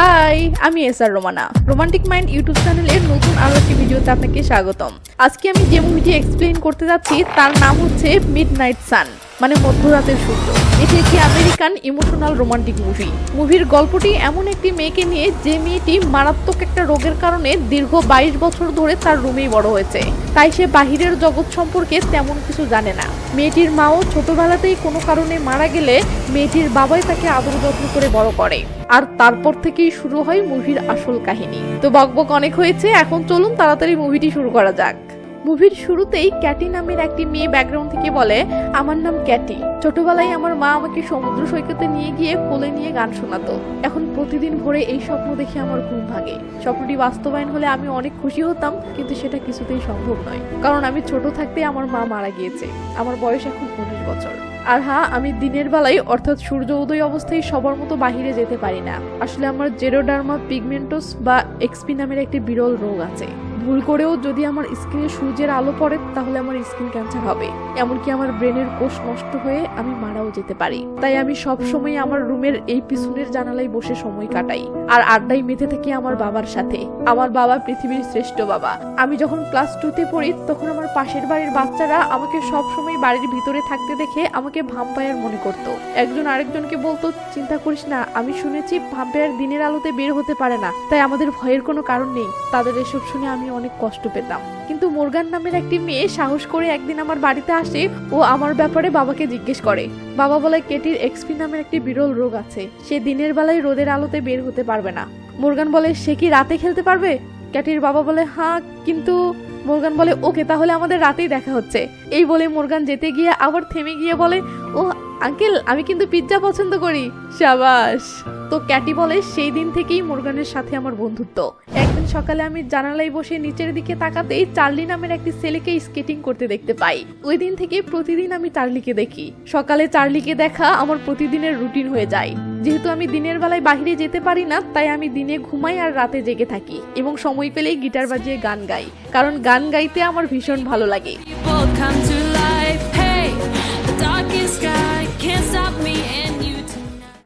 High আমি S R Romana. Romantic mind YouTube চ্যানেলের নতুন আরও একটি ভিডিওতে আপনাকে স্বাগতম। আজকে আমি যে মুভিটি এক্সপ্লেইন করতে যাচ্ছি, তার নাম হচ্ছে মিড নাইট সান মানে মধ্যরাতের সূর্য এটি একটি আমেরিকান ইমোশনাল রোমান্টিক মুভি। মুভির গল্পটি এমন একটি মেয়েকে নিয়ে যে মেয়েটি মারাত্মক একটা রোগের কারণে দীর্ঘ বাইশ বছর ধরে তার রুমেই বড় হয়েছে। তাই সে বাহিরের জগৎ সম্পর্কে তেমন কিছু জানে না। মেয়েটির মাও ছোটবেলাতেই কোনো কারণে মারা গেলে মেয়েটির বাবাই তাকে আদর যত্ন করে বড় করে। আর তারপর থেকেই শুরু হয় মুভির আসল কাহিনী। তো বকবক অনেক হয়েছে, এখন চলুন তাড়াতাড়ি মুভিটি শুরু করা যাক। মুভির শুরুতেই ক্যাটি নামের একটি মেয়ে ব্যাকগ্রাউন্ড থেকে বলে, আমার নাম ক্যাটি। ছোটবেলায় আমার মা আমাকে সমুদ্র সৈকতে নিয়ে গিয়ে কোলে নিয়ে গান শোনাতো। এখন প্রতিদিন ভোরে এই স্বপ্ন দেখে আমার ঘুম ভাঙে। স্বপ্নটি বাস্তবায়ন হলে আমি অনেক খুশি হতাম, কিন্তু সেটা কিছুতেই সম্ভব নয়। কারণ আমি ছোট থাকতে আমার মা মারা গিয়েছে। আমার বয়স এখন উনিশ বছর। আর হ্যাঁ আমি দিনের বেলায়, অর্থাৎ সূর্য উদয় অবস্থায় সবার মতো বাহিরে যেতে পারি না। আসলে আমার জেরোডার্মা পিগমেন্টোস বা এক্সপি নামের একটি বিরল রোগ আছে। ভুল করেও যদি আমার স্কিনে সূর্যের আলো পড়ে, তাহলে আমার স্কিন ক্যান্সার হবে। এমনকি আমার ব্রেনের কোষ নষ্ট হয়ে আমি মারাও যেতে পারি। তাই আমি সব সময় আমার রুমের এই পিছনের জানালায় বসে সময় কাটাই। আর আড্ডাই মেতে থাকি আমার বাবার সাথে। আমার বাবা পৃথিবীর শ্রেষ্ঠ বাবা। আমি যখন ক্লাস টুতে পড়ি, তখন আমার পাশের বাড়ির বাচ্চারা আমাকে সব সময় বাড়ির ভিতরে থাকতে দেখে আমাকে ভাম্পায়ার মনে করত। একজন আরেকজনকে বলতো, চিন্তা করিস না, আমি শুনেছি ভাম্পায়ার দিনের আলোতে বের হতে পারে না। তাই আমাদের ভয়ের কোনো কারণ নেই। তাদের এসব শুনে আমি অনেক কষ্ট পেতাম। কিন্তু মোরগান নামের একটি মেয়ে সাহস করে একদিন আমার বাড়িতে আসে, ও আমার ব্যাপারে বাবাকে জিজ্ঞেস করে। বাবা বলে, কেটির এক্সপি নামের একটি বিরল রোগ আছে। সে দিনের বেলায় রোদের আলোতে বের হতে পারবে না। মোরগান বলে, সে কি রাতে খেলতে পারবে? ক্যাটির বাবা বলে হ্যাঁ কিন্তু মোরগান বলে, ওকে, তাহলে আমাদের রাতেই দেখা হচ্ছে। এই বলে মোরগান যেতে গিয়ে আবার থেমে গিয়ে বলে ও আঙ্কেল, আমি কিন্তু পিৎজা পছন্দ করি। সাবাস। তো ক্যাটি বলে, সেই দিন থেকেই মোরগানের সাথে আমার বন্ধুত্ব। একদিন সকালে আমি জানালায় বসে নিচের দিকে তাকাতেই চার্লি নামের একটি ছেলেকে স্কেটিং করতে দেখতে পাই। ওই দিন থেকে প্রতিদিন আমি চার্লিকে দেখি। সকালে চার্লিকে দেখা আমার প্রতিদিনের রুটিন হয়ে যায়। যেহেতু আমি দিনের বেলায় বাইরে যেতে পারি না, তাই আমি দিনে ঘুমাই আর রাতে জেগে থাকি এবং সময় পেলেই গিটার বাজিয়ে গান গাই। কারণ গান গাইতে আমার ভীষণ ভালো লাগে। Can't stop me.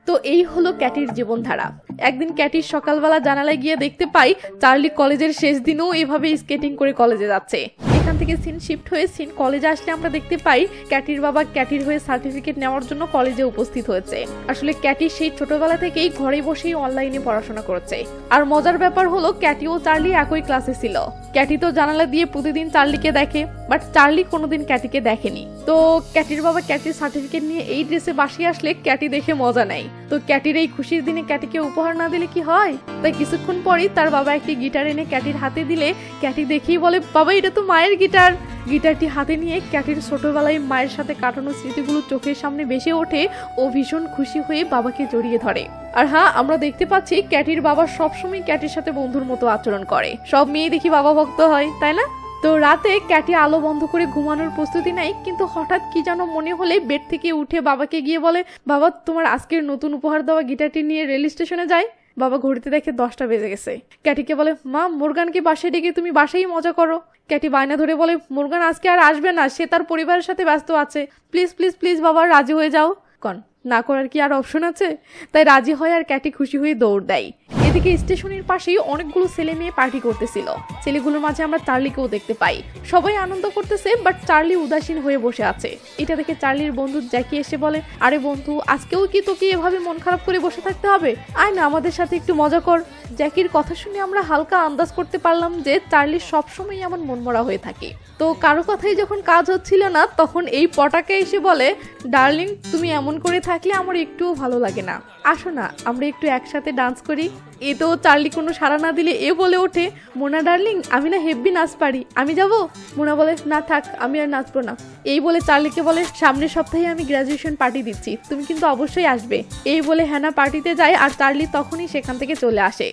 তো এই হলো ক্যাটির জীবনধারা। একদিন ক্যাটির সকালবেলা জানালায় গিয়ে দেখতে পাই, চার্লি কলেজের শেষ দিনেও এভাবে স্কেটিং করে কলেজে যাচ্ছে। এখান থেকে সিন শিফট হয়ে সিন কলেজে আসলে আমরা দেখতে পাই, ক্যাটির বাবা ক্যাটির হয়ে সার্টিফিকেট নেওয়ার জন্য কলেজে উপস্থিত হয়েছে। আসলে ক্যাটি সেই ছোটবেলা থেকেই ঘরে বসেই অনলাইনে পড়াশোনা করেছে। আর মজার ব্যাপার হলো, ক্যাটি ও চার্লি একই ক্লাসে ছিল। ক্যাটি তো জানালা দিয়ে প্রতিদিন চার্লিকে দেখে, বাট চার্লি কোনোদিন ক্যাটিকে দেখেনি। তো ক্যাটির বাবা ক্যাটির সার্টিফিকেট নিয়ে এই ড্রেসে বাসিয়ে আসলে ক্যাটি দেখে মজা নেয়। তো ক্যাটির এই খুশির দিনে ক্যাটিকে উপহার না দিলে কি হয়? তাই কিছুক্ষণ পরেই তার বাবা একটি গিটার এনে ক্যাটির হাতে দিলে ক্যাটি দেখেই বলে, বাবা, এটা তো মায়ের গিটার। গিটারটি হাতে নিয়ে ক্যাটির ছোটবেলায় মায়ের সাথে কাটানো স্মৃতিগুলো চোখের সামনে ভেসে ওঠে ও ভীষণ খুশি হয়ে বাবাকে জড়িয়ে ধরে। আর হ্যাঁ আমরা দেখতে পাচ্ছি ক্যাটির বাবা সবসময় ক্যাটির সাথে বন্ধুর মতো আচরণ করে। সব মেয়ে দেখি বাবা ভক্ত হয়, তাই না? তো রাতে ক্যাটি আলো বন্ধ করে ঘুমানোর প্রস্তুতি নেয়, কিন্তু হঠাৎ কি যেন মনে হলে বেড থেকে উঠে বাবাকে গিয়ে বলে, বাবা, তোমার আজকের নতুন উপহার দেওয়া গিটারটি নিয়ে রেল স্টেশনে যায় বাবা ঘড়িতে দেখে দশটা বেজে গেছে। ক্যাটিকে বলে, মা, মোরগানকে বাসায় ডেকে তুমি বাসায় মজা করো। ক্যাটি বায়না ধরে বলে, মোরগান আজকে আর আসবে না, সে তার পরিবারের সাথে ব্যস্ত আছে। প্লিজ প্লিজ প্লিজ, বাবা, রাজি হয়ে যাও। কন, না করার কি আর অপশন আছে? তাই রাজি হয় আর ক্যাটি খুশি হয়ে দৌড় দেয়। এদিকে স্টেশনের পাশেই অনেকগুলো ছেলে মেয়ে পার্টি করতেছিল। ছেলেগুলোর মাঝে আমরা চার্লিকেও দেখতে পাই। সবাই আনন্দ করতেছে বাট চার্লি উদাসীন হয়ে বসে আছে। এটা দেখে চার্লির বন্ধু জ্যাকি এসে বলে, আরে বন্ধু, আজকেও কি তোকে এভাবে মন খারাপ করে বসে থাকতে হবে? আয় না, আমাদের সাথে একটু মজা কর। জ্যাকির কথা শুনে আমরা হালকা আন্দাজ করতে পারলাম যে চার্লি সবসময় এমন মনমরা হয়ে থাকে। তো কারও কথাই যখন কাজ হচ্ছিল না, তখন এই পটাকে এসে বলে, ডার্লিং, তুমি এমন করে থাকলে আমার একটুও ভালো লাগে না। আসো না, আমরা একটু একসাথে ডান্স করি। এ তো চার্লি কোনো সাড়া না দিলে এ বলে ওঠে, মোনা ডার্লিং, আমি না হেব্বি নাচ পারি। আমি যাব? মোনা বলে, না থাক, আমি আর নাচবো না। এই বলে চার্লিকে বলে সামনের সপ্তাহে আমি গ্র্যাজুয়েশন পার্টি দিচ্ছি, তুমি কিন্তু অবশ্যই আসবে। এই বলে হ্যানা পার্টিতে যায় আর চার্লি তখনই সেখান থেকে চলে আসে।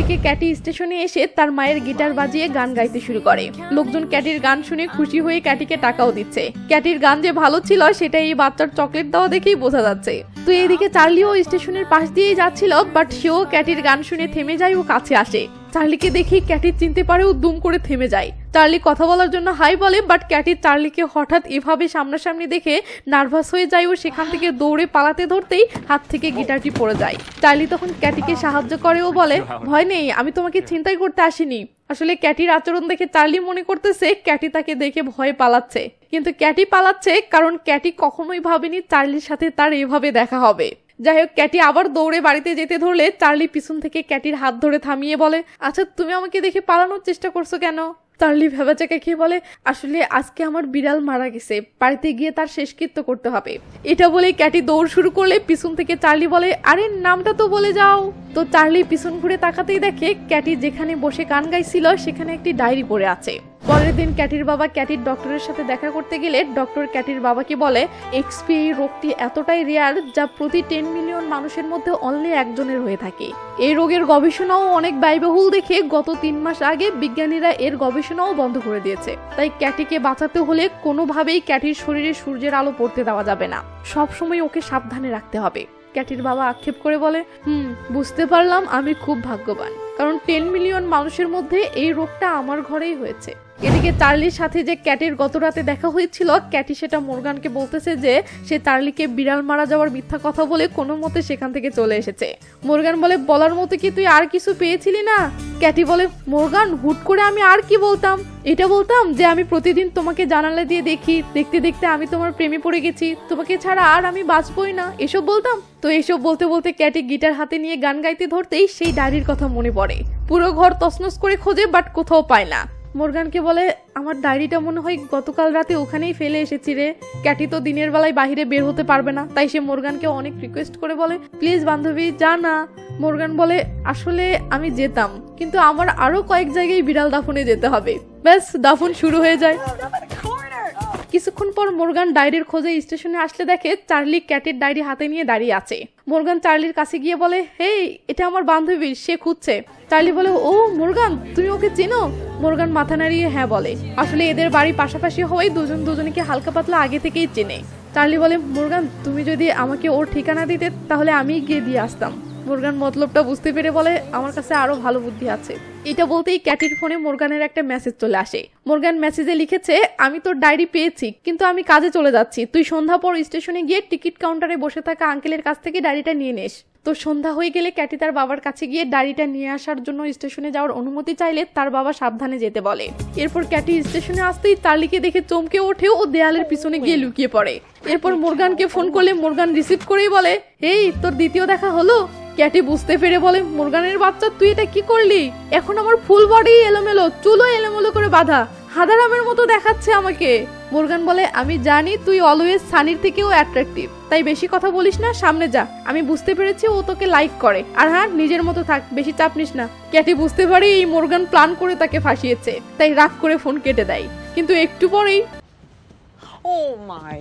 এদিকে ক্যাটি স্টেশনে এসে তার মায়ের গিটার বাজিয়ে গান গাইতে শুরু করে। লোকজন ক্যাটির গান শুনে খুশি হয়ে ক্যাটিকে টাকাও দিচ্ছে। ক্যাটির গান যে ভালো ছিল, সেটা এই বাচ্চার চকলেট দেওয়া দেখেই বোঝা যাচ্ছে। তো এদিকে চার্লিও স্টেশনের পাশ দিয়েই যাচ্ছিল, বাট সেও ক্যাটির গান শুনে থেমে যায় ও কাছে আসে। চার্লিকে দেখে ক্যাটি চিনতে পারে ও দুম করে থেমে যায়। চার্লি কথা বলার জন্য হাই বলে বাট ক্যাটি চার্লিকে হঠাৎ এভাবে সামনাসামনি দেখে নার্ভাস হয়ে যায় ও সেখান থেকে দৌড়ে পালাতে ধরতেই হাত থেকে গিটারটি পড়ে যায়। চার্লি তখন ক্যাটিকে সাহায্য করে ও বলে, ভয় নেই, আমি তোমাকে চিন্তাই করতে আসিনি। আসলে ক্যাটির আচরণ দেখে চার্লি মনে করতেছে ক্যাটি তাকে দেখে ভয়ে পালাচ্ছে। কিন্তু ক্যাটি পালাচ্ছে কারণ ক্যাটি কখনোই ভাবেনি চার্লির সাথে তার এভাবে দেখা হবে। যাই হোক ক্যাটি আবার দৌড়ে বাড়িতে যেতে ধরলে চার্লি পিছন থেকে ক্যাটির হাত ধরে থামিয়ে বলে আচ্ছা তুমি আমাকে দেখে পালানোর চেষ্টা করছ কেন? চার্লি ভেবাচাকে খেয়ে বলে, আসলে আজকে আমার বিড়াল মারা গেছে, বাড়িতে গিয়ে তার শেষকৃত্য করতে হবে। এটা বলে ক্যাটি দৌড় শুরু করলে পিছন থেকে চার্লি বলে, আরে, নামটা তো বলে যাও। তো চার্লি পিছন ঘুরে তাকাতেই দেখে ক্যাটি যেখানে বসে গান গাইছিল, সেখানে একটি ডায়েরি পড়ে আছে। পরের দিন ক্যাটির বাবা ক্যাটির ডক্টরের সাথে দেখা করতে গেলে ডক্টর ক্যাটির বাবাকে বলে এক্সপি রোগটি এতটাই রেয়ার যা প্রতি টেন মিলিয়ন মানুষের মধ্যে অনলি একজনের হয়ে থাকে। এই রোগের গবেষণাও অনেক ব্যয়বহুল দেখে গত তিন মাস আগে বিজ্ঞানীরা এর গবেষণাও বন্ধ করে দিয়েছে। তাই ক্যাটিকে বাঁচাতে হলে কোনোভাবেই ক্যাটির শরীরে সূর্যের আলো পড়তে দেওয়া যাবে না। সবসময় ওকে সাবধানে রাখতে হবে। ক্যাটির বাবা আক্ষেপ করে বলে, হুম, বুঝতে পারলাম, আমি খুব ভাগ্যবান। কারণ টেন মিলিয়ন মানুষের মধ্যে এই রোগটা আমার ঘরেই হয়েছে। এদিকে চার্লির সাথে যে ক্যাটের গত রাতে দেখা হয়েছিল, ক্যাটি সেটা মোরগানকে বলতেছে যে সে চার্লিকে বিড়াল মারা যাওয়ার মিথ্যা কথা বলে কোনো মতে সেখান থেকে চলে এসেছে। মোরগান বলে, বলার মতো কি তুই আর কিছু পেয়েছিলি না? ক্যাটি বলে, মোরগান, হুট করে আমি আর কি বলতাম? এটা বলতাম যে আমি প্রতিদিন তোমাকে জানালা দিয়ে দেখি, দেখতে দেখতে আমি তোমার প্রেমে পড়ে গেছি। তোমাকে ছাড়া আর আমি বাঁচবই না। এসব বলতাম? তো এসব বলতে বলতে ক্যাটি গিটার হাতে নিয়ে গান গাইতে ধরতেই সেই ডায়েরির কথা মনে পড়ে। পুরো ঘর তছনছ করে খোঁজে, বাট কোথাও পায় না। মোরগানকে বলে, আমার ডায়েরিটা মনে হয় গতকাল রাতে ওখানেই ফেলে এসেছি রে। ক্যাটি তো দিনের বেলায় বাহিরে বের হতে পারবে না। তাই সে মোরগানকে অনেক রিকোয়েস্ট করে বলে, প্লিজ বান্ধবী, যা না। মোরগান বলে, আসলে আমি যেতাম, কিন্তু আমার আরও কয়েক জায়গায় বিড়াল দাফনে যেতে হবে। ব্যাস, দাফন শুরু হয়ে যায়। কিছুক্ষণ পর মোরগান ডায়েরির খোঁজে স্টেশনে আসলে দেখে চার্লি ক্যাটের ডায়েরি হাতে নিয়ে দাঁড়িয়ে আছে। মোরগান চার্লির কাছে গিয়ে বলে হে এটা আমার বান্ধবী, সে খুঁজছে। চার্লি বলে, ও, মোরগান, তুমি ওকে চেনো? মোরগান মাথা নাড়িয়ে হ্যাঁ বলে। আসলে এদের বাড়ি পাশাপাশি হওয়ায় দুজন দুজনকে হালকা পাতলা আগে থেকেই চেনে। চার্লি বলে, মোরগান, তুমি যদি আমাকে ওর ঠিকানা দিতে, তাহলে আমি গিয়ে দিয়ে আসতাম। মোরগান মতলবটা বুঝতে পেরে বলে, আমার কাছে আরও ভালো বুদ্ধি আছে। এটা বলতেই ক্যাটির ফোনে মোরগানের একটা মেসেজ চলে আসে। মোরগান মেসেজে লিখেছে, আমি তোর ডায়েরি পেয়েছি, কিন্তু আমি কাজে চলে যাচ্ছি। তুই সন্ধ্যা পর স্টেশনে গিয়ে টিকিট কাউন্টারে বসে থাকা আঙ্কেলের কাছ থেকে ডায়েরিটা নিয়ে নিস। তো সন্ধ্যা হয়ে গেলে ক্যাটি তার বাবার কাছে গিয়ে ডায়েরিটা নিয়ে আসার জন্য স্টেশনে যাওয়ার অনুমতি চাইলে তার বাবা সাবধানে যেতে বলে। এরপর ক্যাটি স্টেশনে আসতেই চার্লিকে দেখে চমকে ওঠে ও দেয়ালের পিছনে গিয়ে লুকিয়ে পড়ে। এরপর মোরগানকে ফোন করলে মোরগান রিসিভ করেই বলে, এই, তোর দ্বিতীয় দেখা হলো? ক্যাটি বুঝতে পেরে বলে, মোরগানের বাচ্চা, তুই এটা কি করলি? এখন আমার ফুল বডি এলোমেলো চুলো এলোমেলো করে বাঁধা। হাদারামের মতো দেখাচ্ছে আমাকে। মোরগান বলে, আমি জানি তুই অলওয়েজ সানির থেকেও অ্যাট্রাকটিভ তাই বেশি কথা বলিস না, সামনে যা। আমি বুঝতে পেরেছি ও তোকে লাইক করে। আর হ্যাঁ নিজের মতো থাক, বেশি চাপ নিস না। ক্যাটি বুঝতে পারে এই মোরগান প্ল্যান করে তাকে ফাঁসিয়েছে, তাই রাগ করে ফোন কেটে দেয়। কিন্তু একটু পরেই Oh my.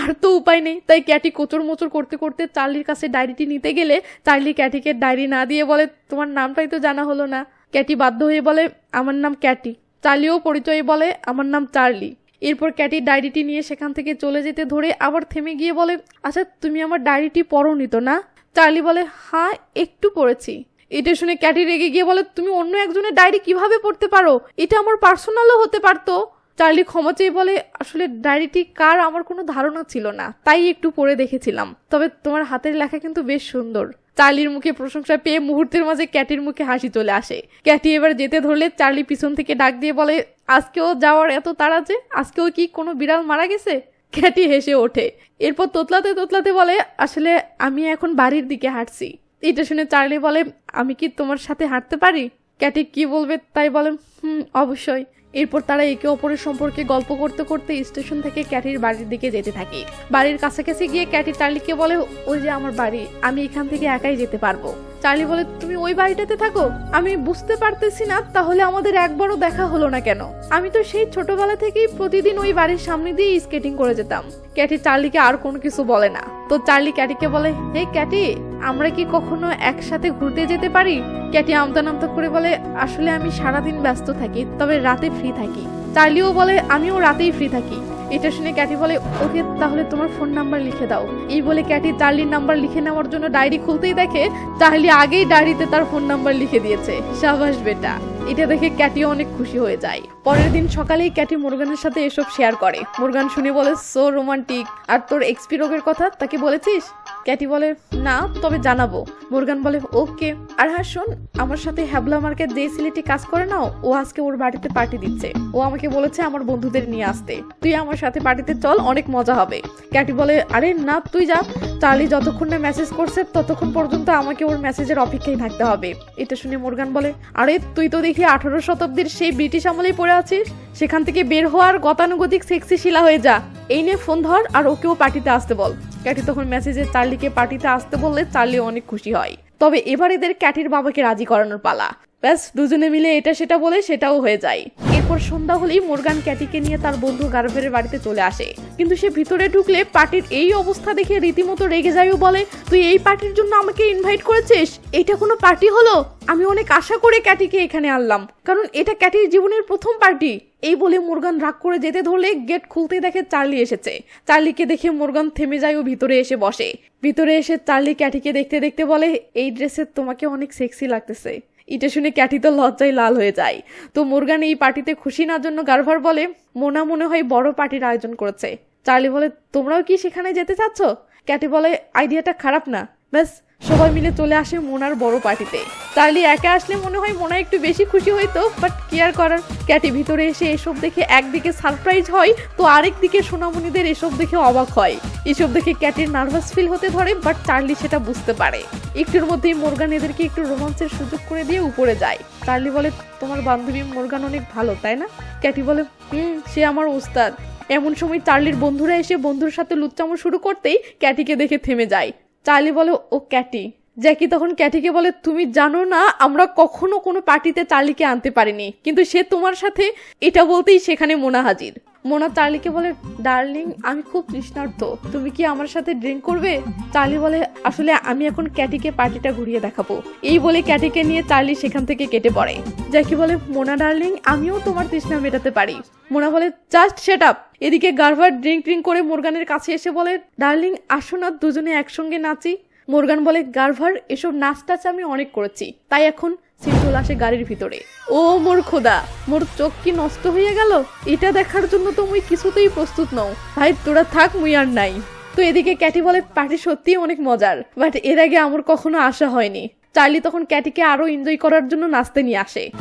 আর তো উপায় নেই। তাই ক্যাটি কোচর মোচর করতে করতে চার্লির কাছে ডায়েরিটি নিতে গেলে চার্লি ক্যাটিকে ডায়েরি না দিয়ে বলে, তোমার নামটাই তো জানা হলো না। ক্যাটি বাধ্য হয়ে বলে, আমার নাম ক্যাটি। চার্লিও পরিচয়ে বলে, আমার নাম চার্লি। এরপর ক্যাটি ডায়েরিটি নিয়ে সেখান থেকে চলে যেতে ধরে আবার থেমে গিয়ে বলে আচ্ছা তুমি আমার ডায়েরিটি পড়োনি তো না? চার্লি বলে হ্যাঁ একটু পড়েছি। এটা শুনে ক্যাটি রেগে গিয়ে বলে, তুমি অন্য একজনের ডায়েরি কীভাবে পড়তে পারো? এটা আমার পার্সোনালও হতে পারতো। চার্লি ক্ষমা চেয়ে বলে, আসলে ডায়েরিটি কার? আমার কোনো ধারণা ছিল না। তাই একটু পড়ে দেখেছিলাম। তবে তোমার হাতের লেখা কিন্তু বেশ সুন্দর চার্লির মুখে প্রশংসা পেয়ে মুহূর্তের মাঝে ক্যাটির মুখে হাসি চলে আসে। ক্যাটি এবার যেতে ধরলে চার্লি পিছন থেকে ডাক দিয়ে বলে, আজকেও যাওয়ার এত তাড়া যে, আজকেও কি কোনো বিড়াল মারা গেছে ক্যাটি হেসে ওঠে। এরপর তোতলাতে তোতলাতে বলে, আসলে আমি এখন বাড়ির দিকে হাঁটছি এটা শুনে চার্লি বলে, আমি কি তোমার সাথে হাঁটতে পারি ক্যাটি কি বলবে তাই বলে, হুম, অবশ্যই। এরপর তারা একে অপরের সম্পর্কে গল্প করতে করতে স্টেশন থেকে ক্যাটির বাড়ির দিকে যেতে থাকে। বাড়ির কাছাকাছি গিয়ে ক্যাটি তালিকে বলে, ওই যে আমার বাড়ি, আমি এখান থেকে একাই যেতে পারব। চার্লি বলে, তুমি ওই বাড়িটাতে থাকো। আমি বুঝতে পারতেছি না, তাহলে আমাদের একবারও দেখা হলো না কেন? আমি তো সেই ছোটবেলা থেকেই প্রতিদিন ওই বাড়ির সামনে দিয়ে স্কেটিং করে যেতাম। ক্যাটি চার্লিকে আর কোনো কিছু বলে না। তো চার্লি ক্যাটিকে বলে, হে ক্যাটি, আমরা কি কখনো একসাথে ঘুরতে যেতে পারি? ক্যাটি আমতা নামতা করে বলে, আসলে আমি সারাদিন ব্যস্ত থাকি, তবে রাতে ফ্রি থাকি। চার্লিও বলে, আমিও রাতেই ফ্রি থাকি। এটা শুনে ক্যাটি বলে, ওকে, তাহলে তোমার ফোন নাম্বার লিখে দাও। এই বলে ক্যাটি চার্লির নাম্বার লিখে নেওয়ার জন্য ডায়েরি খুলতেই দেখে চার্লি আগেই ডায়েরিতে তার ফোন নাম্বার লিখে দিয়েছে। সাবাস, বেটা। এটা দেখে ক্যাটিও অনেক খুশি হয়ে যায়। পরের দিন সকালেই ক্যাটি মোরগানের সাথে এসব শেয়ার করে। মোরগান শুনে বলে সো রোমান্টিক আর তোর এক্সপি রোগের কথা, তাকে বলেছিস? ক্যাটি বলে, না, তবে জানাব। মোরগান বলে, ওকে। আর হ্যাঁ শোন, আমার সাথে হ্যাবলা মার্কেট যে ছেলেটি কাজ করে না, ও আজকে ওর বাড়িতে পার্টি দিচ্ছে। ও আমাকে বলেছে আমার বন্ধুদের নিয়ে আসতে। তুই আমার সাথে পার্টিতে চল, অনেক মজা হবে। ক্যাটি বলে, আরে না, তুই যা। চার্লি যতক্ষণ না মেসেজ করছে, ততক্ষণ পর্যন্ত আমাকে ওর মেসেজের অপেক্ষায় থাকতে হবে। এটা শুনে মোরগান বলে, আরে, তুই তো দেখি আঠারো শতাব্দীর সেই ব্রিটিশ আমলেই পড়ে আছিস? সেখান থেকে বের হওয়ার গতানুগতিক সেক্সি শিলা হয়ে যা। এই নিয়ে ফোন ধর, আর ওকেও পার্টিতে আসতে বল। ক্যাটি তখন মেসেজে, চার্লিকে পার্টিতে আসতে বললে চার্লি অনেক খুশি হয়। তবে এবার এদের ক্যাটির বাবাকে রাজি করানোর পালা। ব্যাস, দুজনে মিলে এটা সেটা বলে সেটাও হয়ে যায়। এরপর সন্ধ্যা হলেই মোরগান ক্যাটিকে নিয়ে তার বন্ধু গার্ভের বাড়িতে চলে আসে। কিন্তু সে ভিতরে ঢুকলে পার্টির এই অবস্থা দেখে রীতিমতো রেগে যায় ও বলে, তুই এই পার্টির জন্য আমাকে ইনভাইট করেছিস? এটা কোনো পার্টি হলো? আমি অনেক আশা করে ক্যাটিকে এখানে আনলাম। কারণ এটা ক্যাটির জীবনের প্রথম পার্টি। এই বলে মোরগান রাগ করে যেতে ধরলে গেট খুলতে দেখে চার্লি এসেছে। চার্লিকে দেখে মোরগান থেমে যায় ও ভিতরে এসে বসে। ভিতরে এসে চার্লি ক্যাটিকে দেখতে দেখতে বলে, এই ড্রেসে তোমাকে অনেক সেক্সি লাগতেছে। এটা শুনে ক্যাটি তো লজ্জায় লাল হয়ে যায়। তো মুরগান এই পার্টিতে খুশি না জন্য গার্ভার বলে, মোনা মনে হয় বড় পার্টির আয়োজন করেছে। চার্লি বলে, তোমরাও কি সেখানে যেতে চাচ্ছ? ক্যাটি বলে, আইডিয়াটা খারাপ না। ব্যাস সবাই মিলে চলে আসে মোনার বড় পার্টিতে। চার্লি একা আসলে মনে হয় মোনা একটু বেশি খুশি হইতো বাট কেয়ার করার ক্যাটি ভিতরে এসে এসব দেখে একদিকে সারপ্রাইজ হয়, তো আরেক দিকে সোনামণিদের এসব দেখে অবাক হয়। এসব দেখে ক্যাটির নার্ভাস ফিল হতে ধরে বাট চার্লি সেটা বুঝতে পারে। একটুর মধ্যেই মোরগান এদেরকে একটু রোমান্সের সুযোগ করে দিয়ে উপরে যায়। চার্লি বলে, তোমার বান্ধবী মোরগান অনেক ভালো, তাই না? ক্যাটি বলে, হুম, সে আমার ওস্তাদ। এমন সময় চার্লির বন্ধুরা এসে বন্ধুর সাথে লুচ্চামো শুরু করতেই ক্যাটিকে দেখে থেমে যায়। চার্লি বলে ও ক্যাটি। জ্যাকি তখন ক্যাটিকে বলে, তুমি জানো না, আমরা কখনো কোনো পার্টিতে চার্লিকে আনতে পারিনি, কিন্তু সে তোমার সাথে এটা বলতেই সেখানে মোনা হাজির। মোনা চার্লিকে বলে, ডার্লিং, আমি খুব তৃষ্ণার্ত, তুমি কি আমার সাথে ড্রিঙ্ক করবে? চার্লি বলে, আসলে আমি এখন ক্যাটিকে পার্টিটা ঘুরিয়ে দেখাবো। এই বলে ক্যাটিকে নিয়ে চার্লি সেখান থেকে কেটে পড়ে। জ্যাকি বলে, মোনা ডার্লিং, আমিও তোমার তৃষ্ণা মেটাতে পারি। মোনা বলে, জাস্ট সেট আপ। এদিকে গার্ভার ড্রিঙ্ক ড্রিঙ্ক করে মোরগানের কাছে এসে বলে, ডার্লিং, আসো না দুজনে একসঙ্গে নাচি। মোরগান বলে গার্ভার এসব নাচ টাচ আমি অনেক করেছি। তাই এখন সিম্পল আসে গাড়ির ভিতরে। ও মোর খোদা মোর চোখ কি নষ্ট হয়ে গেল? এটা দেখার জন্য তো মুই কিছুতেই প্রস্তুত নও। ভাই তোরা থাক মুই আর নাই। তো এদিকে ক্যাটি বলে পার্টি সত্যিই অনেক মজার বাট এর আগে আমার কখনো আশা হয়নি। চার্লি তখন ক্যাটিকে আরও এনজয় করার জন্য নাচতে নিয়ে আসে।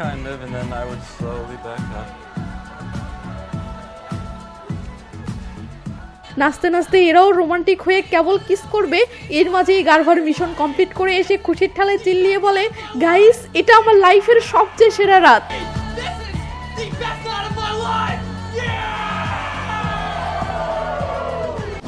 Kind of, and then I would slowly back up. নাচতে নাচতে এরাও রোমান্টিক হয়ে কেবল কিস করবে। এর মাঝেই গার্ভার মিশন কমপ্লিট করে এসে খুশির ঠালায় চিল্লিয়ে বলে গাইস এটা আমার লাইফের সবচেয়ে সেরা রাত।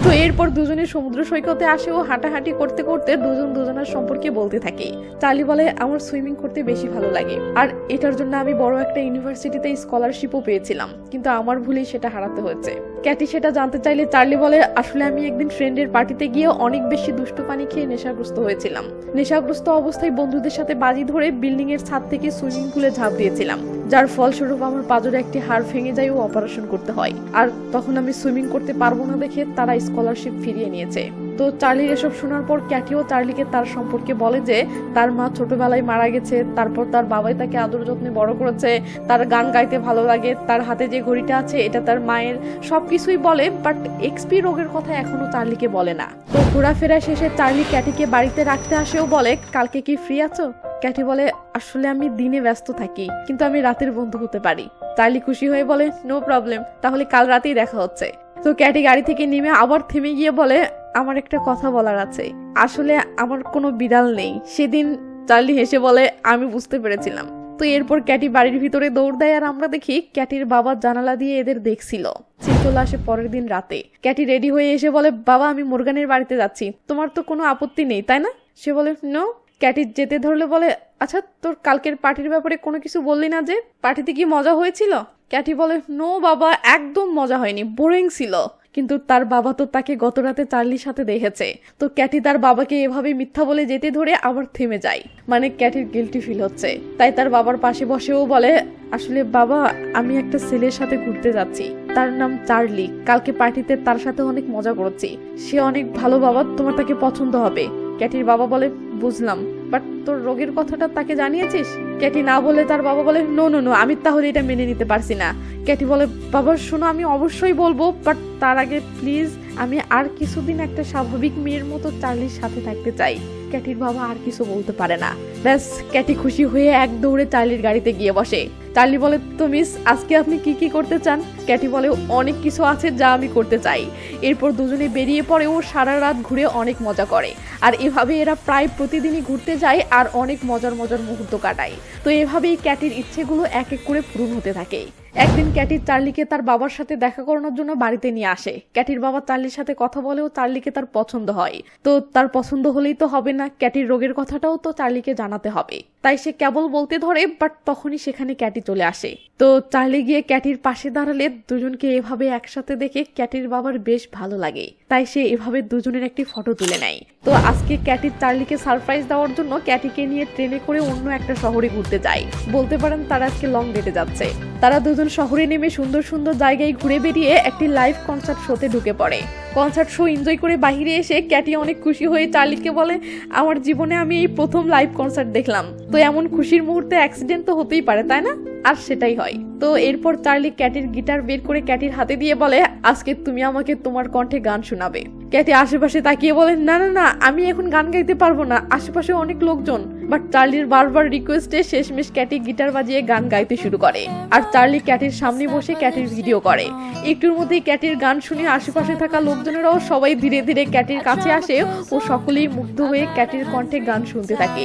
তো এরপর দুজনে সমুদ্র সৈকতে আসে ও হাঁটাহাঁটি করতে করতে দুজন দুজনের সম্পর্কে বলতে থাকে। চার্লি বলে, আমার সুইমিং করতে বেশি ভালো লাগে। আর এটার জন্য আমি বড় একটা ইউনিভার্সিটিতে স্কলারশিপও পেয়েছিলাম। কিন্তু আমার ভুলেই সেটা হারাতে হয়েছে। ক্যাটি সেটা জানতে চাইলে চার্লি বলে, আসলে আমি একদিন ফ্রেন্ডের পার্টিতে গিয়ে অনেক বেশি দুষ্ট পানি খেয়ে নেশাগ্রস্ত হয়েছিলাম। নেশাগ্রস্ত অবস্থায় বন্ধুদের সাথে বাজি ধরে বিল্ডিং এর ছাদ থেকে সুইমিং পুলে ঝাঁপ দিয়েছিলাম। যার ফলস্বরূপ আমার পাজরে একটি হাড় ভেঙে যায় ও অপারেশন করতে হয়। আর তখন আমি সুইমিং করতে পারব না দেখে তারা স্কলারশিপ ফিরিয়ে নিয়েছে। তো চার্লির এসব শোনার পর ক্যাটিও চার্লিকে তার সম্পর্কে বলে যে, তার মা ছোটবেলায় মারা গেছে, তারপর তার বাবাই তাকে আদর যত্নে বড় করেছে, তার গান গাইতে ভালো লাগে, তার হাতে যে ঘড়িটা আছে, এটা তার মায়ের, সবকিছুই বলে বাট এক্সপি রোগের কথা এখনও চার্লিকে বলে না। তো ঘোরাফেরা শেষে চার্লি ক্যাটিকে বাড়িতে রাখতে আসেও বলে, কালকে কি ফ্রি আছো? ক্যাটি বলে, আসলে আমি দিনে ব্যস্ত থাকি, কিন্তু আমি রাতের বন্ধু হতে পারি। চার্লি খুশি হয়ে বলে নো প্রবলেম তাহলে কাল রাতেই দেখা হচ্ছে। তো ক্যাটি গাড়ি থেকে নেমে আবার থেমে গিয়ে বলে আমার একটা কথা বলার আছে। আসলে আমার কোনো বিড়াল নেই। সেদিন চার্লি হেসে বলে, আমি বুঝতে পেরেছিলাম। তো এরপর ক্যাটি বাড়ির ভিতরে দৌড় দেয় আর আমরা দেখি ক্যাটির বাবা জানালা দিয়ে এদের দেখছিল। সিন চলে আসে পরের দিন রাতে। ক্যাটি রেডি হয়ে এসে বলে, বাবা, আমি মোরগানের বাড়িতে যাচ্ছি। তোমার তো কোনো আপত্তি নেই, তাই না? সে বলে, নো। ক্যাটি যেতে ধরলে বলে আচ্ছা তোর কালকের পার্টির ব্যাপারে কোনো কিছু বললি না যে? পার্টিতে কি মজা হয়েছিল? ক্যাটি বলে, নো বাবা, একদম মজা হয়নি, বোরিং ছিল। কিন্তু তার বাবা তো তাকে গত রাতে চার্লির সাথে দেখেছে। তো ক্যাটি তার বাবাকে এভাবে মিথ্যা বলে যেতে ধরে আবার থেমে যায়। মানে ক্যাটির গিলটি ফিল হচ্ছে। তাই তার বাবার পাশে বসেও বলে, আসলে বাবা, আমি একটা ছেলের সাথে ঘুরতে যাচ্ছি। তার নাম চার্লি। কালকে পার্টিতে তার সাথে অনেক মজা করেছি। সে অনেক ভালো বাবা, তোমার তাকে পছন্দ হবে। ক্যাটির বাবা বলে, বুঝলাম। বাট তোর রোগের কথাটা তাকে জানিয়েছিস? ক্যাটি না বলে তার বাবা বলে নো নো নো আমি তাহলে এটা মেনে নিতে পারছি না। ক্যাটি বলে, বাবা, শোনো, আমি অবশ্যই বলব বাট তার আগে প্লিজ আমি আর কিছুদিন একটা স্বাভাবিক মেয়ের মতো চার্লির সাথে থাকতে চাই। ক্যাটির বাবা আর কিছু বলতে পারে না। ব্যাস, ক্যাটি খুশি হয়ে এক দৌড়ে চার্লির গাড়িতে গিয়ে বসে। চার্লি বলে, তো মিস আজকে আপনি কি কি করতে চান? ক্যাটি বলে অনেক কিছু আছে যা আমি করতে চাই। এরপর দুজনে বেরিয়ে পড়ে ও সারা রাত ঘুরে অনেক মজা করে। আর এভাবে এরা প্রায় প্রতিদিনই ঘুরতে যায় আর অনেক মজার মজার মুহূর্ত কাটায়। তো এভাবেই ক্যাটির ইচ্ছেগুলো এক এক করে পূরণ হতে থাকে। একদিন ক্যাটি চার্লিকে তার বাবার সাথে দেখা করানোর জন্য বাড়িতে নিয়ে আসে। ক্যাটির বাবা চার্লির সাথে কথা বলেও চার্লিকে তার পছন্দ হয়। তো তার পছন্দ হলেই তো হবে না, ক্যাটির রোগের কথাটাও তো চার্লিকে জানাতে হবে। তাই সে কেবল বলতে ধরে, বাট তখনই সেখানে ক্যাটি চলে আসে। তো চার্লি গিয়ে ক্যাটির পাশে দাঁড়ালে দুজনকে এভাবে একসাথে দেখে ক্যাটির বাবার বেশ ভালো লাগে। তাই সে এভাবে দুজনের একটি ফটো তুলে নেয়। তো আজকে ক্যাটির চার্লিকে সারপ্রাইজ দেওয়ার জন্য ক্যাটিকে নিয়ে ট্রেনে করে অন্য একটা শহরে ঘুরতে যায়। বলতে পারেন তারা আজকে লং ডেটে যাচ্ছে। তারা দুজন শহরে নেমে সুন্দর সুন্দর জায়গায় ঘুরে বেরিয়ে একটি লাইভ কনসার্ট শোতে ঢুকে পড়ে। কনসার্ট শো এনজয় করে বাইরে এসে ক্যাটি অনেক খুশি হয়ে চার্লিকে বলে, আমার জীবনে আমি এই প্রথম লাইভ কনসার্ট দেখলাম। তো এমন খুশির মুহূর্তে অ্যাক্সিডেন্ট তো হতেই পারে, তাই না? আর সেটাই হয়। তো এরপর চার্লি ক্যাটির গিটার বের করে ক্যাটির হাতে দিয়ে বলে, আজকে তুমি আমাকে তোমার কণ্ঠে গান শোনাবে। ক্যাটি আশেপাশে তাকিয়ে বলে, না না না, আমি এখন গান গাইতে পারব না। আশেপাশে অনেক লোকজন। বাট চার্লির বারবার রিকোয়েস্টে শেষমেশ ক্যাটি গিটার বাজিয়ে গান গাইতে শুরু করে। আর চার্লি ক্যাটির সামনে বসে ক্যাটির ভিডিও করে। একটুর মধ্যেই ক্যাটির গান শুনে আশেপাশে থাকা লোকজনেরাও সবাই ধীরে ধীরে ক্যাটির কাছে আসে ও সকলেই মুগ্ধ হয়ে ক্যাটির কণ্ঠে গান শুনতে থাকে।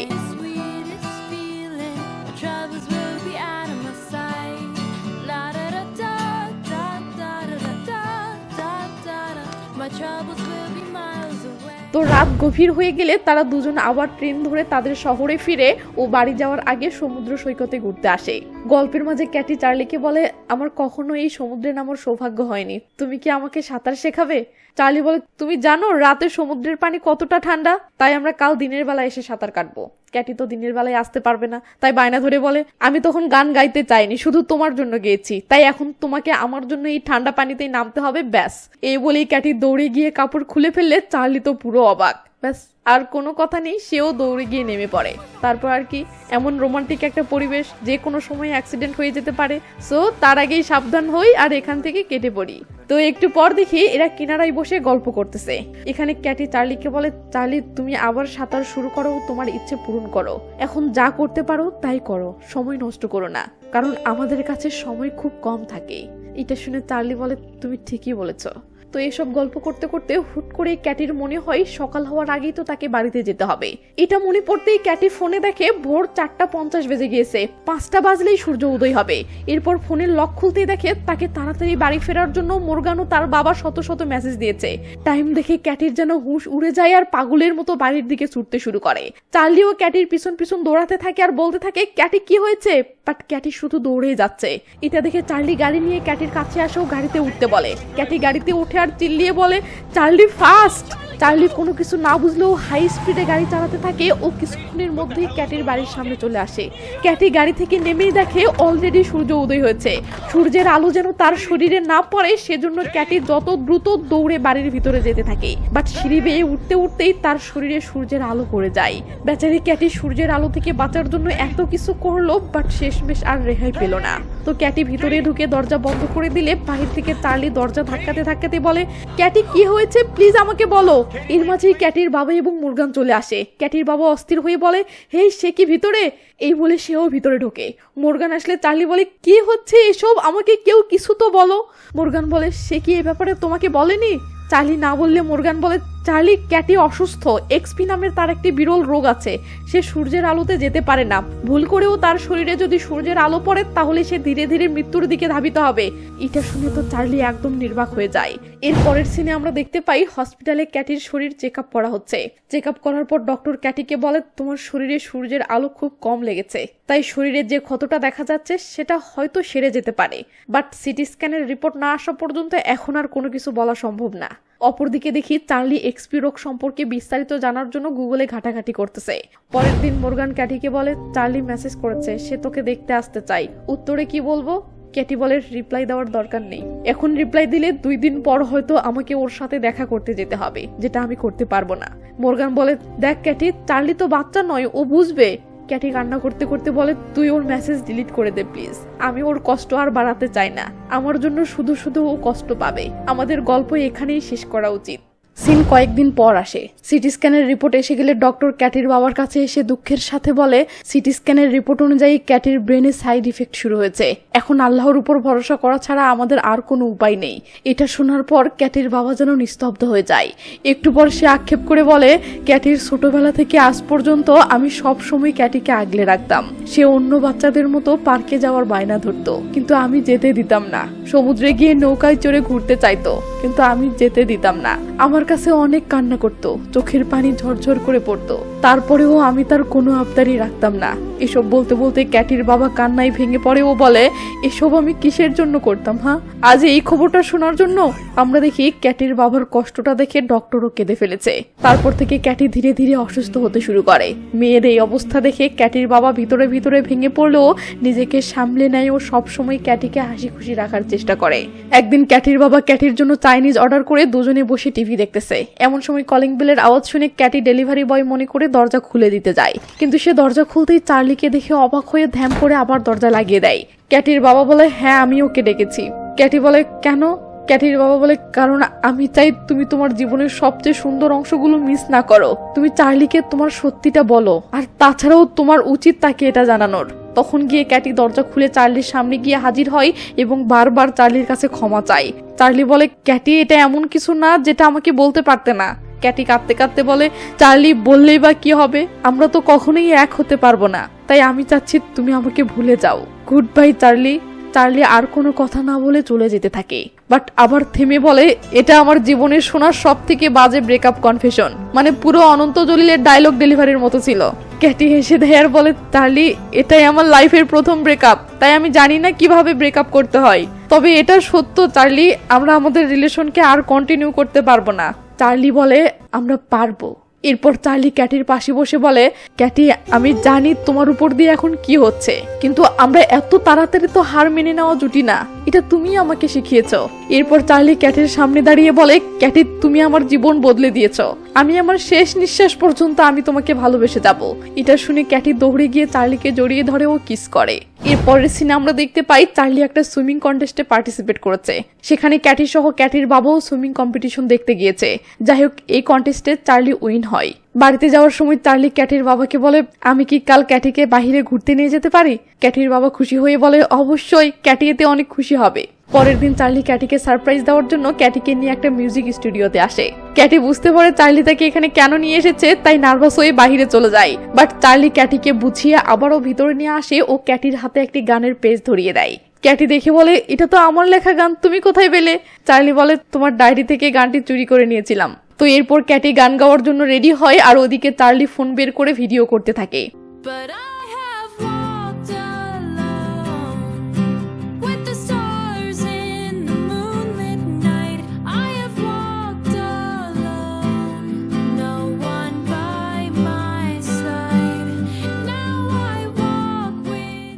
তো রাত গভীর হয়ে গেলে তারা দুজন আবার ট্রেন ধরে তাদের শহরে ফিরে ও বাড়ি যাওয়ার আগে সমুদ্র সৈকতে ঘুরতে আসে। গল্পের মাঝে ক্যাটি চার্লিকে বলে, আমার কখনো এই সমুদ্রে নামার সৌভাগ্য হয়নি। তুমি কি আমাকে সাঁতার শেখাবে? চার্লি বলে, তুমি জানো রাতে সমুদ্রের পানি কতটা ঠান্ডা? তাই আমরা কাল দিনের বেলা এসে সাঁতার কাটবো। ক্যাটি তো দিনের বেলায় আসতে পারবে না। তাই বায়না ধরে বলে, আমি তখন গান গাইতে চাইনি, শুধু তোমার জন্য গেয়েছি। তাই এখন তোমাকে আমার জন্য এই ঠান্ডা পানিতেই নামতে হবে, ব্যাস। এই বলেই ক্যাটি দৌড়ে গিয়ে কাপড় খুলে ফেললে চার্লি তো পুরো অবাক। ব্যাস, আর কোনো কথা নেই, সেও দৌড়ে গিয়ে নেমে পড়ে। তারপর আর কি, এমন রোমান্টিক একটা পরিবেশ, যে কোনো সময় অ্যাক্সিডেন্ট হয়ে যেতে পারে। সো, তার আগেই সাবধান হই আর এখান থেকে কেটে পড়ি। তো একটু পর দেখি এরা কিনারায় বসে গল্প করতেছে। এখানে ক্যাটি চার্লিকে বলে, চার্লি, তুমি আবার সাঁতার শুরু করো, তোমার ইচ্ছে পূরণ করো। এখন যা করতে পারো, তাই করো, সময় নষ্ট করো না। কারণ আমাদের কাছে সময় খুব কম থাকে। এটা শুনে চার্লি বলে, তুমি ঠিকই বলেছ। তো এসব গল্প করতে করতে হুট করে ক্যাটির মনে হয় সকাল হওয়ার আগেই তো তাকে বাড়িতে যেতে হবে। এটা মনে পড়তেই ক্যাটি ফোনে দেখে ভোর চারটা পঞ্চাশ বেজে গিয়েছে। পাঁচটা বাজলেই সূর্য উদয় হবে। এরপর ফোনের লক খুলতেই দেখে তাকে তাড়াতাড়ি বাড়ি ফেরার জন্য মোরগানও তার বাবা শত শত মেসেজ দিয়েছে। টাইম দেখে ক্যাটির যেন হুঁশ উড়ে যায় আর পাগলের মতো বাড়ির দিকে ছুটতে শুরু করে। চার্লিও ক্যাটির পিছন পিছন দৌড়াতে থাকে আর বলতে থাকে, ক্যাটি, কি হয়েছে? বাট ক্যাটি শুধু দৌড়ে যাচ্ছে। এটা দেখে চার্লি গাড়ি নিয়ে ক্যাটির কাছে আসেও গাড়িতে উঠতে বলে। ক্যাটি গাড়িতে উঠে আর চিল্লিয়ে বলে, চার্লি, ফাস্ট! চার্লি কোনো কিছু না বুঝলেও হাই স্পিডে গাড়ি চালাতে থাকে ও কিছুক্ষণের মধ্যেই ক্যাটির বাড়ির সামনে চলে আসে। ক্যাটি গাড়ি থেকে নেমেই দেখে অলরেডি সূর্য উদয় হয়েছে। সূর্যের আলো যেন তার শরীরে না পড়ে, সেজন্য ক্যাটি যত দ্রুত দৌড়ে বাড়ির ভিতরে যেতে থাকে। বাট সিঁড়ি বেয়ে উঠতে উঠতেই তার শরীরে সূর্যের আলো পড়ে যায়। বেচারি ক্যাটি সূর্যের আলো থেকে বাঁচার জন্য এত কিছু করল, বাট শেষমেশ আর রেহাই পেল না। তো ক্যাটি ভিতরে ঢুকে দরজা বন্ধ করে দিলে, বাহির থেকে চার্লি দরজা ধাক্কাতে ধাক্কাতে বলে, ক্যাটি, কি হয়েছে? প্লিজ আমাকে বলো। এর মাঝেই ক্যাটির বাবা এবং মুরগান চলে আসে। ক্যাটির বাবা অস্থির হয়ে বলে, হে, সে কি ভিতরে? এই বলে সেও ভিতরে ঢোকে। মোরগান আসলে চার্লি বলে, কি হচ্ছে এসব? আমাকে কেউ কিছু তো বলো। মুরগান বলে, সে কি এ ব্যাপারে তোমাকে বলেনি? চার্লি না বললে মোরগান বলে চার্লি ক্যাটি অসুস্থ। এক্সপি নামের তার একটি বিরল রোগ আছে। সে সূর্যের আলোতে যেতে পারে না। ভুল করেও তার শরীরে যদি সূর্যের আলো পড়ে, তাহলে সে ধীরে ধীরে মৃত্যুর দিকে ধাবিত হবে। এটা শুনে তো চার্লি একদম নির্বাক হয়ে যায়। এর পরের সিনে আমরা দেখতে পাই হসপিটালে ক্যাটির শরীর চেক আপ করা হচ্ছে। চেক আপ করার পর ডক্টর ক্যাটিকে বলে, তোমার শরীরে সূর্যের আলো খুব কম লেগেছে। তাই শরীরে যে ক্ষতটা দেখা যাচ্ছে, সেটা হয়তো সেরে যেতে পারে। বাট সিটি স্ক্যানের রিপোর্ট না আসা পর্যন্ত এখন আর কোনো কিছু বলা সম্ভব না। অপরদিকে দেখি চার্লি এক্সপি রোগ সম্পর্কে বিস্তারিত জানার জন্য গুগলে ঘাটাঘাটি করতেছে। পরের দিন মোরগান ক্যাটিকে বলে, চার্লি মেসেজ করেছে, সে তোকে দেখতে আসতে চাই। উত্তরে কি বলব? ক্যাটি বলে, রিপ্লাই দেওয়ার দরকার নেই। এখন রিপ্লাই দিলে দুই দিন পর হয়তো আমাকে ওর সাথে দেখা করতে যেতে হবে, যেটা আমি করতে পারব না। মোরগান বলে, দেখ ক্যাটি, চার্লি তো বাচ্চা নয়, ও বুঝবে। ক্যাটি কান্না করতে করতে বলে, তুই ওর মেসেজ ডিলিট করে দে প্লিজ আমি ওর কষ্ট আর বাড়াতে চাই না। আমার জন্য শুধু শুধু ও কষ্ট পাবে। আমাদের গল্প এখানেই শেষ করা উচিত। সিন কয়েকদিন পর আসে। সিটি স্ক্যানের রিপোর্ট এসে গেলে ডক্টর ক্যাটির বাবার কাছে এসে দুঃখের সাথে বলে, সিটি স্ক্যানের রিপোর্ট অনুযায়ী ক্যাটির ব্রেনে সাইড ইফেক্ট শুরু হয়েছে। এখন আল্লাহর উপর ভরসা করা ছাড়া আমাদের আর কোনো উপায় নেই। এটা শোনার পর ক্যাটির বাবা যেন নিস্তব্ধ হয়ে যায়। একটু পর সে আক্ষেপ করে বলে, ক্যাটির ছোটবেলা থেকে আজ পর্যন্ত আমি সব সময় ক্যাটিকে আগলে রাখতাম। সে অন্য বাচ্চাদের মতো পার্কে যাওয়ার বায়না ধরতো। কিন্তু আমি যেতে দিতাম না। সমুদ্রে গিয়ে নৌকায় চড়ে ঘুরতে চাইতো। কিন্তু আমি যেতে দিতাম না। আমার কাছে অনেক কান্না করত, চোখের পানি ঝরঝর করে পড়তো। তারপরেও আমি তার কোনো আবদারি রাখতাম না। এসব বলতে বলতে ক্যাটির বাবা কান্নায় ভেঙে পড়ে ও বলে, এসব আমি কিসের জন্য করতাম হ্যাঁ আজ এই খবরটা শোনার জন্য আমরা দেখি ক্যাটির বাবার কষ্টটা দেখে ডক্টরও কেঁদে ফেলেছে। তারপর থেকে ক্যাটি ধীরে ধীরে অসুস্থ হতে শুরু করে। মেয়ের এই অবস্থা দেখে ক্যাটির বাবা ভিতরে ভিতরে ভেঙে পড়লেও নিজেকে সামলে নেয় ও সবসময় ক্যাটিকে হাসি খুশি রাখার চেষ্টা করে। একদিন ক্যাটির বাবা ক্যাটির জন্য চাইনিজ অর্ডার করে দুজনে বসে টিভি দেখতেছে। এমন সময় কলিং বেলের আওয়াজ শুনে ক্যাটি ডেলিভারি বয় মনে করে দরজা খুলে দিতে যায়। কিন্তু সে দরজা খুলতেই চার্লিকে দেখে অবাক হয়ে ধ্যান করে আবার দরজা লাগিয়ে দেয়। ক্যাটির বাবা বলে হ্যাঁ আমি ওকে ডেকেছি। ক্যাটি বলে, কেন? ক্যাটির বাবা বলে, কারণ আমি চাই তুমি তোমার জীবনের সবচেয়ে সুন্দর অংশগুলো মিস না করো। তুমি চার্লিকে তোমার সত্যিটা বলো। আর তাছাড়াও তোমার উচিত তাকে এটা জানানোর। তখন গিয়ে ক্যাটি দরজা খুলে চার্লির সামনে গিয়ে হাজির হয় এবং বারবার চার্লির কাছে ক্ষমা চায়। চার্লি বলে, ক্যাটি, এটা এমন কিছু না যেটা আমাকে বলতে পারতে না। ক্যাটি কাঁদতে কাঁদতে বলে, চার্লি, বললেই বা কি হবে? আমরা তো কখনোই এক হতে পারব না। তাই আমি চাচ্ছি তুমি আমাকে ভুলে যাও। Goodbye, Charlie. চার্লি আর কোনো কথা না বলে চলে যেতে থাকে। বাট আবার থেমে বলে, এটা আমার জীবনের শোনার সব থেকে বাজে ব্রেকআপ কনফেশন মানে পুরো অনন্ত জলিলের ডায়লগ ডেলিভারির মতো ছিল। ক্যাটি হেসে দেয় আর বলে চার্লি এটাই আমার লাইফের প্রথম ব্রেকআপ তাই আমি জানি না কীভাবে ব্রেকআপ করতে হয়। তবে এটা সত্য চার্লি আমরা আমাদের রিলেশনকে আর কন্টিনিউ করতে পারব না। চার্লি বলে, আমরা পারব। এরপর চার্লি ক্যাটির পাশে বসে বলে, ক্যাটি, আমি জানি তোমার উপর দিয়ে এখন কি হচ্ছে, কিন্তু আমরা এত তাড়াতাড়ি তো হার মেনে নেওয়া জুটি না। এটা তুমি আমাকে শিখিয়েছ। এরপর চার্লি ক্যাটির সামনে দাঁড়িয়ে বলে, ক্যাটি, তুমি আমার জীবন বদলে দিয়েছ। আমি আমার শেষ নিঃশ্বাস পর্যন্ত আমি তোমাকে ভালোবেসে যাব। এটা শুনে ক্যাটি দৌড়ে গিয়ে চার্লিকে জড়িয়ে ধরে ও কিস করে। এরপরের সিনে আমরা দেখতে পাই চার্লি একটা সুইমিং কন্টেস্টে পার্টিসিপেট করেছে। সেখানে ক্যাটি সহ ক্যাটির বাবাও সুইমিং কম্পিটিশন দেখতে গিয়েছে। যাই হোক, এই কন্টেস্টে চার্লি উইন হয়। বাড়িতে যাওয়ার সময় চার্লি ক্যাটির বাবাকে বলে, আমি কি কাল ক্যাটিকে বাহিরে ঘুরতে নিয়ে যেতে পারি? ক্যাটির বাবা খুশি হয়ে বলে, অবশ্যই, ক্যাটি এতে অনেক খুশি হবে। পরের দিন চার্লি ক্যাটিকে সারপ্রাইজ দেওয়ার জন্য ক্যাটিকে নিয়ে একটা মিউজিক স্টুডিওতে আসে। ক্যাটি বুঝতে পারে চার্লি তাকে এখানে কেন নিয়ে এসেছে, তাই নার্ভাস হয়ে বাহিরে চলে যায়। বাট চার্লি ক্যাটিকে বুঝিয়ে আবারও ভিতরে নিয়ে আসে ও ক্যাটির হাতে একটি গানের পেজ ধরিয়ে দেয়। ক্যাটি দেখে বলে, এটা তো আমার লেখা গান, তুমি কোথায় পেলে? চার্লি বলে, তোমার ডায়েরি থেকে গানটি চুরি করে নিয়েছিলাম। তো এরপর ক্যাটি গান গাওয়ার জন্য রেডি হয়, আর ওদিকে চার্লি ফোন বের করে ভিডিও করতে থাকে।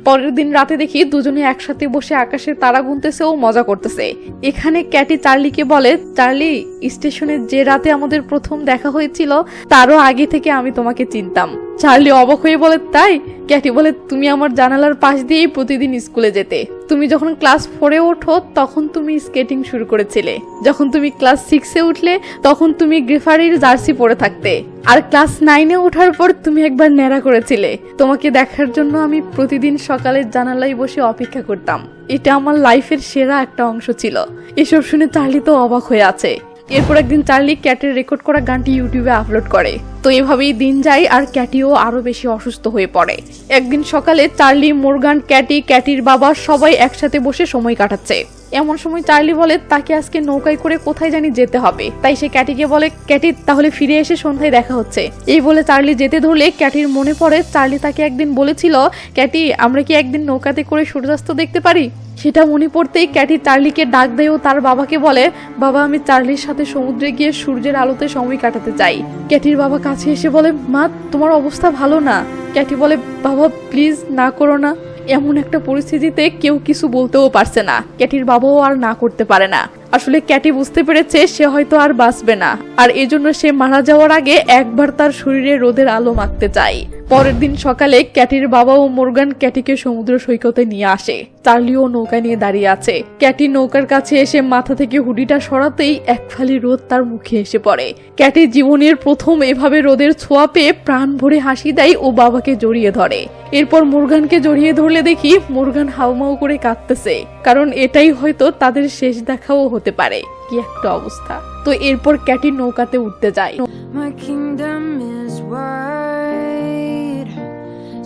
পরের দিন রাতে দেখি দুজনে একসাথে বসে আকাশের তারা গুনতেছে ও মজা করতেছে। এখানে ক্যাটি চার্লিকে বলে, চার্লি, স্টেশনে যে রাতে আমাদের প্রথম দেখা হয়েছিল, তারও আগে থেকে আমি তোমাকে চিনতাম। চার্লি অবাক হয়ে বলে, তাই? ক্যাটি বলে, তুমি আমার জানালার পাশ দিয়েই প্রতিদিন স্কুলে যেতে। তুমি যখন ক্লাস ফোরে ওঠো, তখন তুমি স্কেটিং শুরু করেছিলে। যখন তুমি ক্লাস সিক্সে উঠলে, তখন তুমি গ্রেফারির জার্সি পরে থাকতে। আর ক্লাস নাইনে ওঠার পর তুমি একবার ন্যাড়া করেছিলে। তোমাকে দেখার জন্য আমি প্রতিদিন সকালে জানালায় বসে অপেক্ষা করতাম। এটা আমার লাইফের সেরা একটা অংশ ছিল। এসব শুনে চার্লি তো অবাক হয়ে আছে। এরপর একদিন চার্লি ক্যাটের রেকর্ড করা গানটি ইউটিউবে আপলোড করে। তো এভাবেই দিন যায় আর ক্যাটিও আরও বেশি অসুস্থ হয়ে পড়ে। একদিন সকালে চার্লি, মোরগান, ক্যাটি, ক্যাটির বাবা সবাই একসাথে বসে সময় কাটাচ্ছে। এমন সময় চার্লি বলে, তাকে আজকে নৌকায় করে কোথায় জানি যেতে হবে? তাই সে ক্যাটিকে বলে, ক্যাটি, তাহলে ফিরে এসে সন্ধ্যায় দেখা হচ্ছে। এই বলে চার্লি যেতে ধরলে ক্যাটির মনে পড়ে, চার্লি তাকে একদিন বলেছিল, ক্যাটি, আমরা কি একদিন নৌকাতে করে সূর্যাস্ত দেখতে পারি? সেটা মনে পড়তেই ক্যাটি চার্লিকে ডাক দেয় ও তার বাবাকে বলে, বাবা, আমি চার্লির সাথে সমুদ্রে গিয়ে সূর্যের আলোতে সময় কাটাতে চাই। ক্যাটির বাবা কাছে এসে বলে, মা, তোমার অবস্থা ভালো না। ক্যাটি বলে, বাবা, প্লিজ না করো না। এমন একটা পরিস্থিতিতে কেউ কিছু বলতেও পারছে না। ক্যাটির বাবাও আর না করতে পারে না। আসলে ক্যাটি বুঝতে পেরেছে সে হয়তো আর বাঁচবে না। আর এজন্য সে মারা যাওয়ার আগে একবার তার শরীরে রোদের আলো মাখতে চায়। পরের দিন সকালে ক্যাটির বাবা ও মোরগান ক্যাটিকে সমুদ্র সৈকতে নিয়ে আসে। চার্লিও নৌকা নিয়ে দাঁড়িয়ে আছে। ক্যাটি নৌকার কাছে এসে মাথা থেকে হুডিটা সরাতেই এক ফালি রোদ তার মুখে এসে পড়ে। ক্যাটি জীবনের প্রথম এভাবে রোদের ছোঁয়া পেয়ে প্রাণ ভরে হাসি দেয় ও বাবাকে জড়িয়ে ধরে। এরপর মুরগানকে জড়িয়ে ধরলে দেখি মুরগান হাউমাউ করে কাঁদতেছে। কারণ এটাই হয়তো তাদের শেষ দেখাও হতে পারে। কি একটা অবস্থা। তো এরপর ক্যাটি নৌকাতে উঠতে যায় My kingdom is wide,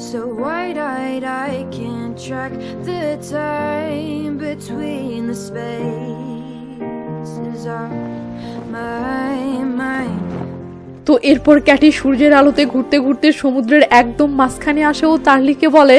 so wide eyed I can't track the time between the spaces of my mind. তো এরপর ক্যাটি সূর্যের আলোতে ঘুরতে ঘুরতে সমুদ্রের একদম মাঝখানে আসে ও চার্লিকে বলে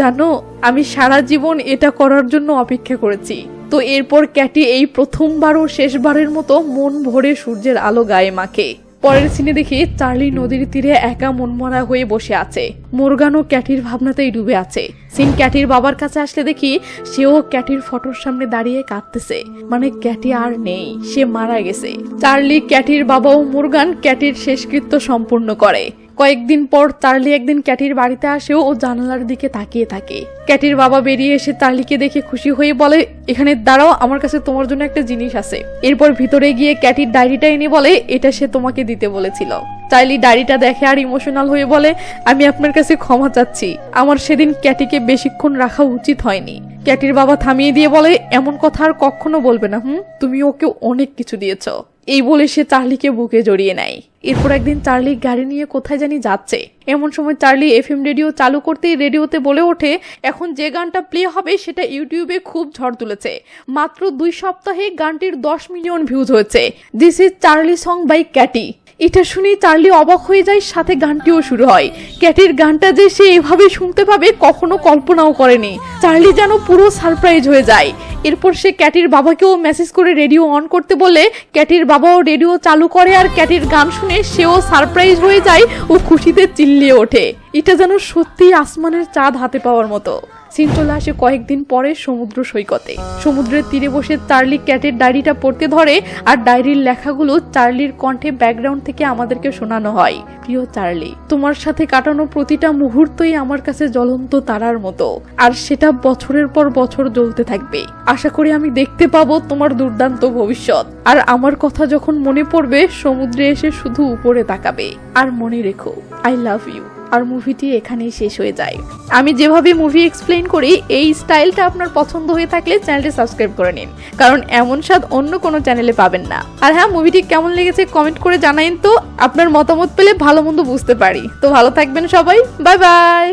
জানো আমি সারা জীবন এটা করার জন্য অপেক্ষা করেছি। তো এরপর ক্যাটি এই প্রথমবার ও শেষবারের মতো মন ভরে সূর্যের আলো গায়ে মাখে। পরের সিনে দেখি চার্লি নদীর তীরে একা মনমরা হয়ে বসে আছে। মোরগানও ক্যাটির ভাবনাতেই ডুবে আছে। সিন ক্যাটির বাবার কাছে আসলে দেখি সেও ক্যাটির ফটোর সামনে দাঁড়িয়ে কাঁদতেছে। মানে ক্যাটি আর নেই, সে মারা গেছে। চার্লি, ক্যাটির বাবা ও মোরগান ক্যাটির শেষকৃত্য সম্পূর্ণ করে। কয়েকদিন পর চার্লি একদিন ক্যাটির বাড়িতে আসেও ও জানালার দিকে তাকিয়ে থাকে। ক্যাটির বাবা বেরিয়ে এসে চার্লিকে দেখে খুশি হয়ে বলে, এখানে দাঁড়াও, আমার কাছে তোমার জন্য একটা জিনিস আছে। এরপর ভিতরে গিয়ে ক্যাটির ডায়েরিটা এনে বলে, এটা সে তোমাকে দিতে বলেছিল। চার্লি ডায়েরিটা দেখে আর ইমোশনাল হয়ে বলে, আমি আপনার কাছে ক্ষমা চাচ্ছি। আমার সেদিন ক্যাটিকে বেশিক্ষণ রাখা উচিত হয়নি। ক্যাটির বাবা থামিয়ে দিয়ে বলে, এমন কথা আর কখনো বলবে না, হুম? তুমি ওকে অনেক কিছু দিয়েছ। এই বলে সে চার্লিকে বুকে জড়িয়ে নেয়। এরপর একদিন চার্লি গাড়ি নিয়ে কোথায় জানি যাচ্ছে। এমন সময় চার্লি এফ এম রেডিও চালু করতেই রেডিওতে বলে ওঠে, এখন যে গানটা প্লে হবে সেটা ইউটিউবে খুব ঝড় তুলেছে। মাত্র দুই সপ্তাহে গানটির দশ মিলিয়ন ভিউজ হয়েছে। This is Charlie song by Katy. এটা শুনে চার্লি অবাক হয়ে যায়, সাথে গানটিও শুরু হয়। ক্যাটির গানটা যে সে এভাবে শুনতে পাবে, কখনো কল্পনাও করেনি। চার্লি যেন পুরো সারপ্রাইজ হয়ে যায়। এরপর সে ক্যাটির বাবাকেও মেসেজ করে রেডিও অন করতে বললে ক্যাটির বাবাও রেডিও চালু করে আর ক্যাটির গান শুনে সেও সারপ্রাইজ হয়ে যায় ও খুশিতে চিল্লিয়ে ওঠে। এটা যেন সত্যি আসমানের চাঁদ হাতে পাওয়ার মতো। সিন চলে আসে কয়েকদিন পরে সমুদ্র সৈকতে। সমুদ্রের তীরে বসে চার্লি ক্যাটের ডায়েরিটা পড়তে ধরে আর ডায়েরির লেখাগুলো চার্লির কণ্ঠে ব্যাকগ্রাউন্ড থেকে আমাদেরকে শোনানো হয়। প্রিয় চার্লি, তোমার সাথে কাটানো প্রতিটা মুহূর্তই আমার কাছে জ্বলন্ত তারার মতো, আর সেটা বছরের পর বছর জ্বলতে থাকবে। আশা করি আমি দেখতে পাবো তোমার দুর্দান্ত ভবিষ্যৎ। আর আমার কথা যখন মনে পড়বে, সমুদ্রে এসে শুধু উপরে তাকাবে। আর মনে রেখো আই লাভ ইউ আর মুভিটি এখানেই শেষ হয়ে যায়। আমি যেভাবে মুভি এক্সপ্লেন করি, এই স্টাইলটা আপনার পছন্দ হয়ে থাকলে চ্যানেলটি সাবস্ক্রাইব করে নিন। কারণ এমন স্বাদ অন্য কোনো চ্যানেলে পাবেন না। আর হ্যাঁ মুভিটি কেমন লেগেছে কমেন্ট করে জানাইন তো। আপনার মতামত পেলে ভালো মন্দ বুঝতে পারি। তো ভালো থাকবেন সবাই। Bye bye